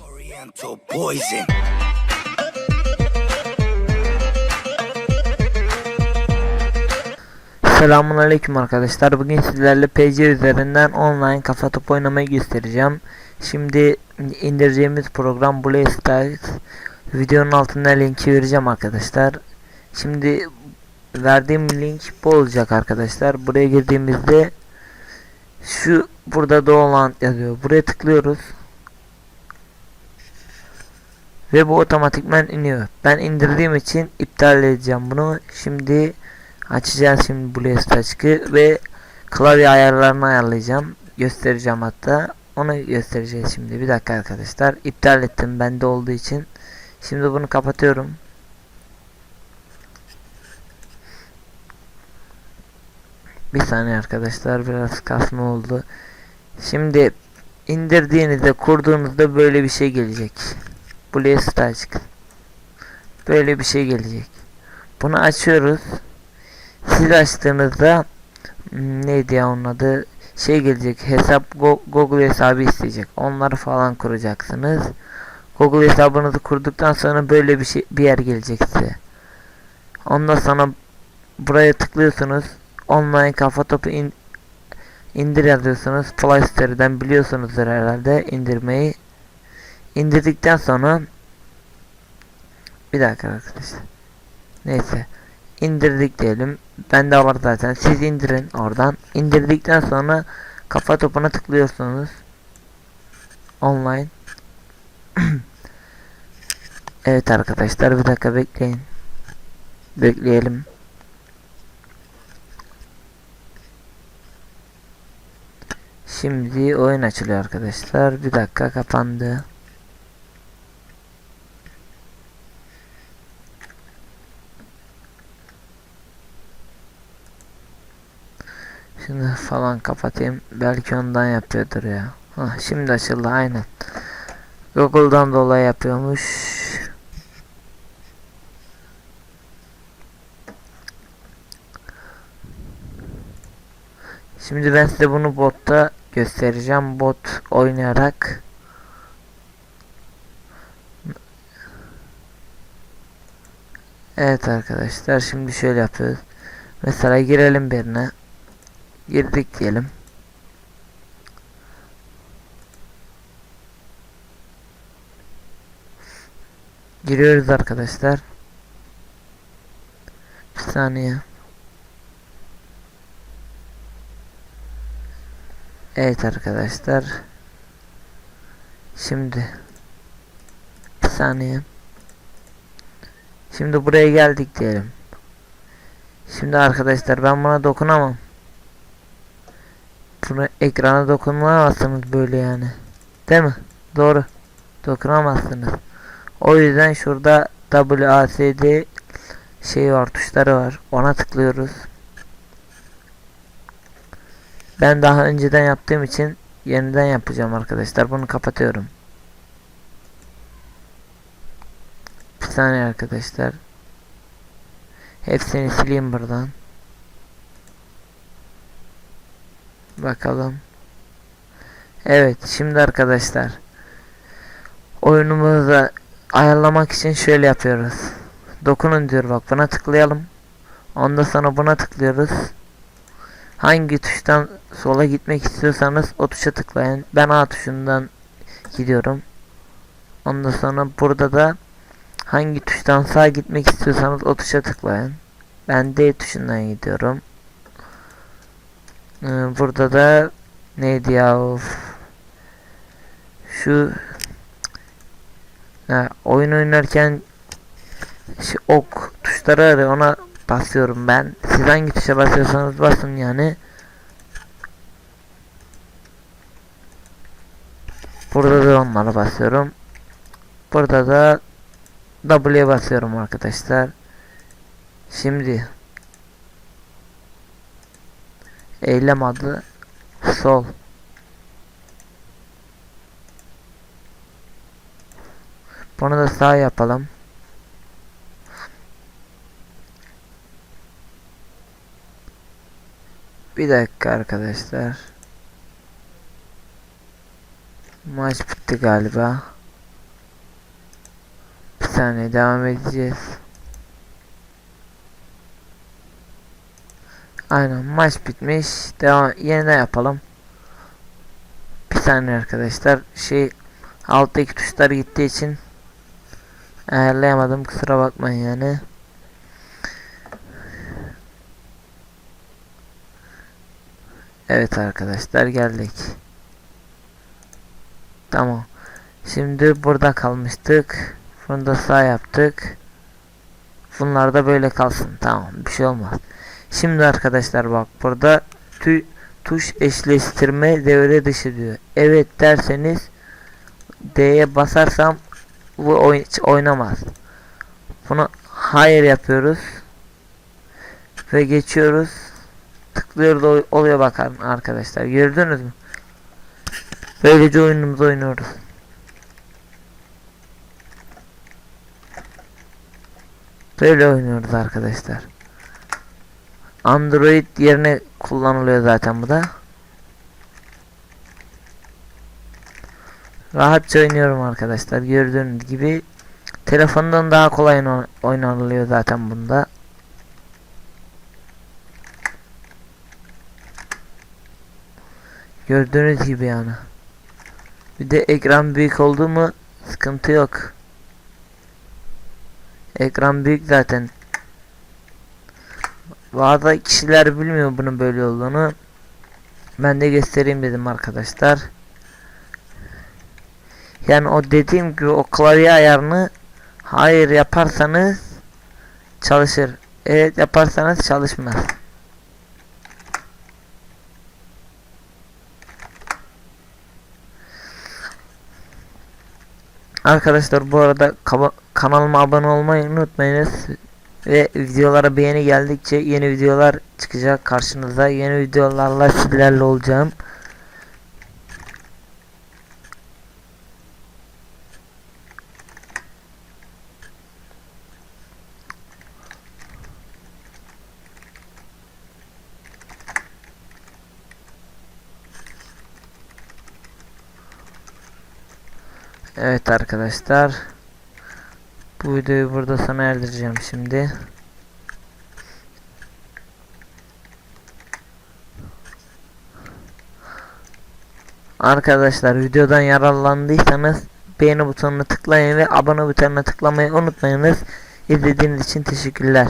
Oriental poison. Selamun arkadaşlar. Bugün sizlerle PC üzerinden online kafa topu oynamayı göstereceğim. Şimdi indireceğimiz program BlazeStars. Videonun altına linki vereceğim arkadaşlar. Şimdi verdiğim link bu olacak arkadaşlar. Buraya girdiğimizde şu burada Dolan yazıyor. Buraya tıklıyoruz. Ve bu otomatikman iniyor. Ben indirdiğim için iptal edeceğim bunu. Şimdi Açacağız şimdi Blast açıkı ve klavye ayarlarını ayarlayacağım. Göstereceğim hatta. Onu göstereceğiz şimdi. Bir dakika arkadaşlar. İptal ettim bende olduğu için. Şimdi bunu kapatıyorum. Bir saniye arkadaşlar biraz kasma oldu. Şimdi indirdiğinizde kurduğunuzda böyle bir şey gelecek. Blast açık. Böyle bir şey gelecek. Bunu açıyoruz. Siz açtığınızda hmm, neydi ya onun adı? Şey gelecek hesap Go- Google hesabı isteyecek. Onları falan kuracaksınız. Google hesabınızı kurduktan sonra böyle bir şey bir yer gelecek size. Ondan sonra buraya tıklıyorsunuz. Online kafa topu in, indir yazıyorsunuz. Play Store'den biliyorsunuzdur herhalde indirmeyi indirdikten sonra bir dakika arkadaşlar neyse indirdik diyelim. Bende var zaten. Siz indirin oradan. İndirdikten sonra kafa topuna tıklıyorsunuz. Online. evet arkadaşlar bir dakika bekleyin. Bekleyelim. Şimdi oyun açılıyor arkadaşlar. Bir dakika kapandı. Şunu falan kapatayım. Belki ondan yapıyordur ya. Hah, şimdi açıldı aynen. Google'dan dolayı yapıyormuş. Şimdi ben size bunu botta göstereceğim. Bot oynayarak. Evet arkadaşlar şimdi şöyle yapıyoruz. Mesela girelim birine girdik diyelim. Giriyoruz arkadaşlar. Bir saniye. Evet arkadaşlar. Şimdi bir saniye. Şimdi buraya geldik diyelim. Şimdi arkadaşlar ben buna dokunamam. Buna ekrana dokunamazsınız böyle yani. Değil mi? Doğru. Dokunamazsınız. O yüzden şurada WASD şey var tuşları var. Ona tıklıyoruz. Ben daha önceden yaptığım için yeniden yapacağım arkadaşlar. Bunu kapatıyorum. Bir saniye arkadaşlar. Hepsini sileyim buradan. Bakalım. Evet şimdi arkadaşlar. Oyunumuzu ayarlamak için şöyle yapıyoruz. Dokunun diyor bak buna tıklayalım. Ondan sonra buna tıklıyoruz. Hangi tuştan sola gitmek istiyorsanız o tuşa tıklayın. Ben A tuşundan gidiyorum. Ondan sonra burada da hangi tuştan sağa gitmek istiyorsanız o tuşa tıklayın. Ben D tuşundan gidiyorum. Ee, burada da neydi ya of. Şu ha, oyun oynarken şu ok tuşları arıyor ona basıyorum ben. Siz hangi tuşa basıyorsanız basın yani. Burada da onlara basıyorum. Burada da W'ye basıyorum arkadaşlar. Şimdi eylem adı sol. Bunu da sağ yapalım. Bir dakika arkadaşlar. Maç bitti galiba. saniye devam edeceğiz. Aynen maç bitmiş. Devam yeniden yapalım. Bir saniye arkadaşlar. Şey alttaki tuşlar gittiği için ayarlayamadım. Kusura bakmayın yani. Evet arkadaşlar geldik. Tamam. Şimdi burada kalmıştık. Bunu da sağ yaptık. Bunlar da böyle kalsın. Tamam. Bir şey olmaz. Şimdi arkadaşlar bak burada tü tuş eşleştirme devre dışı diyor. Evet derseniz D'ye basarsam bu oyun hiç oynamaz. Bunu hayır yapıyoruz. Ve geçiyoruz. Tıklıyoruz ol- oluyor bakın arkadaşlar. Gördünüz mü? Böylece oyunumuzu oynuyoruz. Böyle oynuyoruz arkadaşlar. Android yerine kullanılıyor zaten bu da. Rahatça oynuyorum arkadaşlar. Gördüğünüz gibi telefondan daha kolay oyna- oynanılıyor zaten bunda. Gördüğünüz gibi yani. Bir de ekran büyük oldu mu sıkıntı yok. Ekran büyük zaten. Bazı kişiler bilmiyor bunun böyle olduğunu. Ben de göstereyim dedim arkadaşlar. Yani o dediğim gibi o klavye ayarını hayır yaparsanız çalışır. Evet yaparsanız çalışmaz. Arkadaşlar bu arada kanalıma abone olmayı unutmayınız. Ve videolara beğeni geldikçe yeni videolar çıkacak karşınıza. Yeni videolarla sizlerle olacağım. Evet arkadaşlar. Bu videoyu burada sona erdireceğim şimdi. Arkadaşlar videodan yararlandıysanız beğeni butonuna tıklayın ve abone butonuna tıklamayı unutmayınız. İzlediğiniz için teşekkürler.